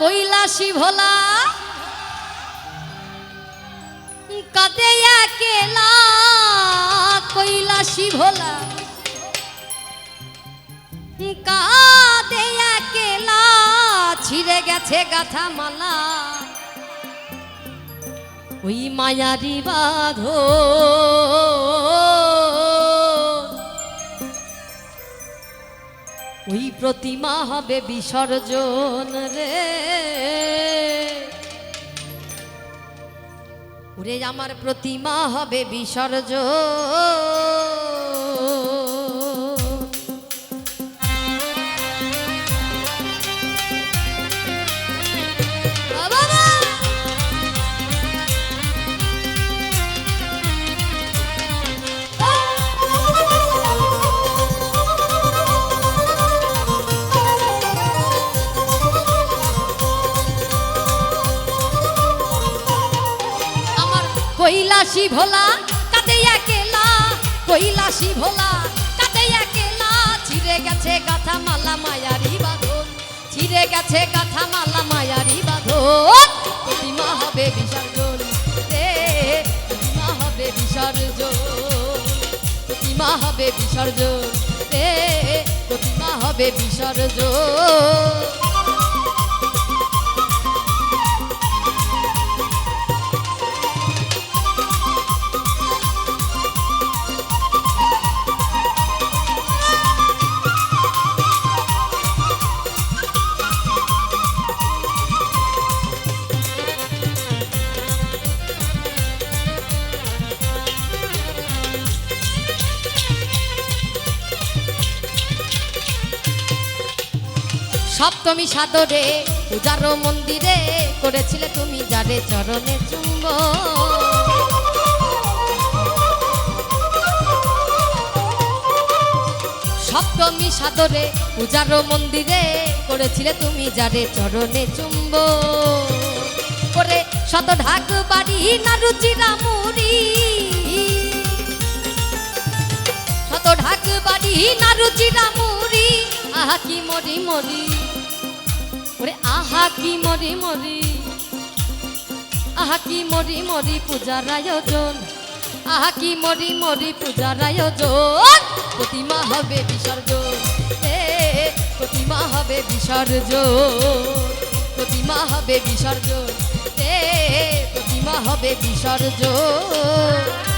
কৈলাসী ভোলা। কাদে একেলা কৈলাসী ভোলা। কাদে একেলা ছিঁড়ে গেছে গাথা মালা ওই মায়ারি বাঁধো। ওই প্রতিমা হবে বিসর্জন রে। ওরে আমার প্রতিমা হবে বিসর্জন। কৈলাসী ভোলা কাঁদে একেলা কৈলাসী ভোলা কাঁদে একেলা ছিঁড়ে গেছে গাথা মালা মায়ারি বাঁধন, ছিঁড়ে গেছে গাথা মালা মায়ারি বাঁধন। প্রতিমা হবে বিসর্জন, রে, প্রতিমা হবে বিসর্জন। প্রতিমা হবে বিসর্জন, রে, প্রতিমা হবে বিসর্জন। সপ্তমী সাদরে, পূজার মন্দিরে করেছিলে তুমি যারে চরণে চুম্ব। সপ্তমী সাদরে, পূজার মন্দিরে করেছিলে তুমি যারে চরণে চুম্ব। করে শত ঢাক বাড়ি না রুচিরা মুড়ি। শত ঢাক বাড়ি না রুচিরা মুড়ি। আহা কি মরি মরি। আহা কি মরি মরি আহা কি মরি মরি পূজার আয়োজন আহা কি মরি মরি পূজার আয়োজন, প্রতিমা হবে বিসর্জন, এ, প্রতিমা হবে বিসর্জন, প্রতিমা হবে বিসর্জন, এ, প্রতিমা হবে বিসর্জন।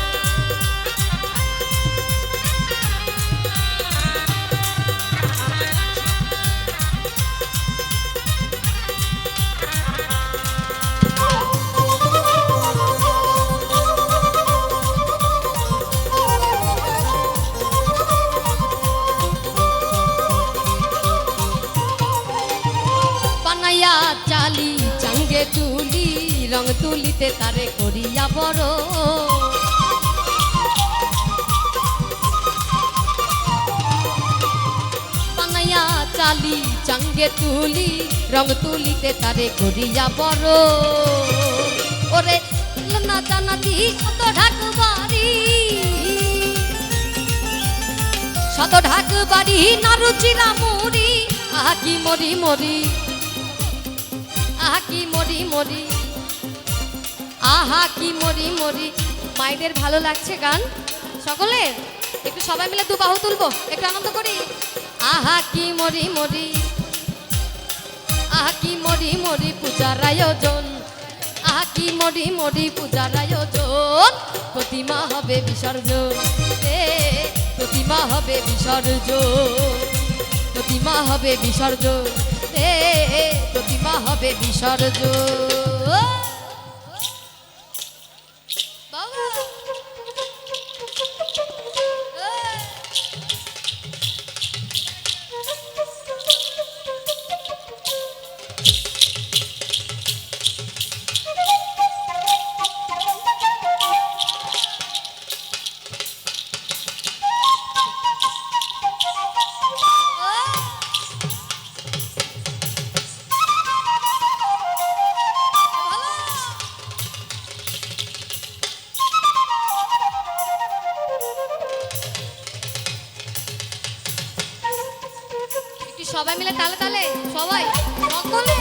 বানাইয়া চালি, চাঙ্গে তুলি, রং তুলিতে তারে করিয়া বড়। বানাইয়া চালি, চাঙ্গে তুলি, রং তুলিতে তারে করিয়া বড়। ওরে না জানাতি শত ঢাক বাড়ি। শত ঢাক বাড়ি নারুচিরা মুড়ি। কি মরি মরি। আহা কি মরি মরি। আহা কি মরি মরি। মাইদের ভালো লাগছে গান? সকলের একটু সবাই মিলে দু বাহু তুলবো, একটু আনন্দ করি? আহা কি মরি মরি। আহা কি মরি মরি পূজার আয়োজন। আহা কি মরি মরি পূজার আয়োজন। প্রতিমা হবে বিসর্জন। প্রতিমা হবে বিসর্জন। প্রতিমা হবে বিসর্জন। প্রতিমা হবে বিসর্জন। তালে তালে সবাই সকলে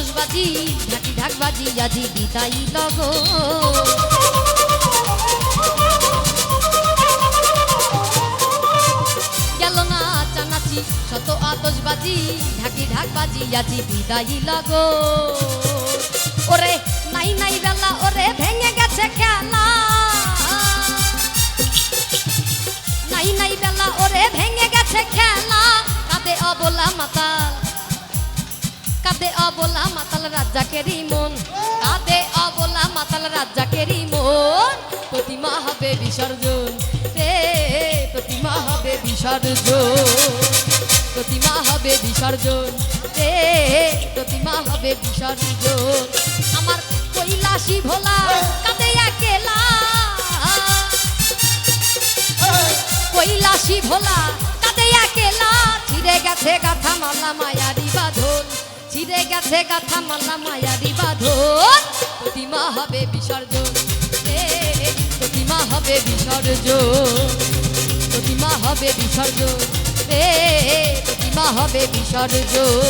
আতসবাজি ঢাকি ঢাকবাজি, আজি বিদায় লগ গেল না চানাচি, শত আতসবাজি ঢাকি ঢাকবাজি, আজি বিদায় লগো কাঁদে অবলা মাতাল রাজ্জাকেরই মন, কাঁদে অবলা মাতাল রাজ্জাকেরই মন। প্রতিমা হবে বিসর্জন, রে প্রতিমা হবে বিসর্জন। প্রতিমা হবে বিসর্জন, রে প্রতিমা হবে বিসর্জন। আমার কৈলাসী ভোলা কাঁদে একেলা। কৈলাসী ভোলা কাঁদে একেলা। ছিঁড়ে গেছে গাথা মালা মায়ারি বাঁধন। ছিঁড়ে গেছে গাথা মালা মায়ারি বাঁধন। প্রতিমা হবে বিসর্জন। প্রতিমা হবে বিসর্জন। প্রতিমা হবে বিসর্জন। এ, প্রতিমা হবে বিসর্জন।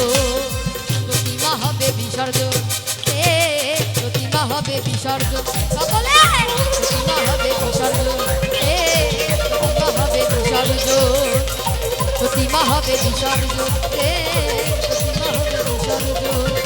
প্রতিমা হবে বিসর্জন। এ, প্রতিমা হবে বিসর্জন। সকলে প্রতিমা হবে বিসর্জন। এ, প্রতিমা হবে বিসর্জন। প্রতিমা হবে বিসর্জন। এ, প্রতিমা হবে বিসর্জন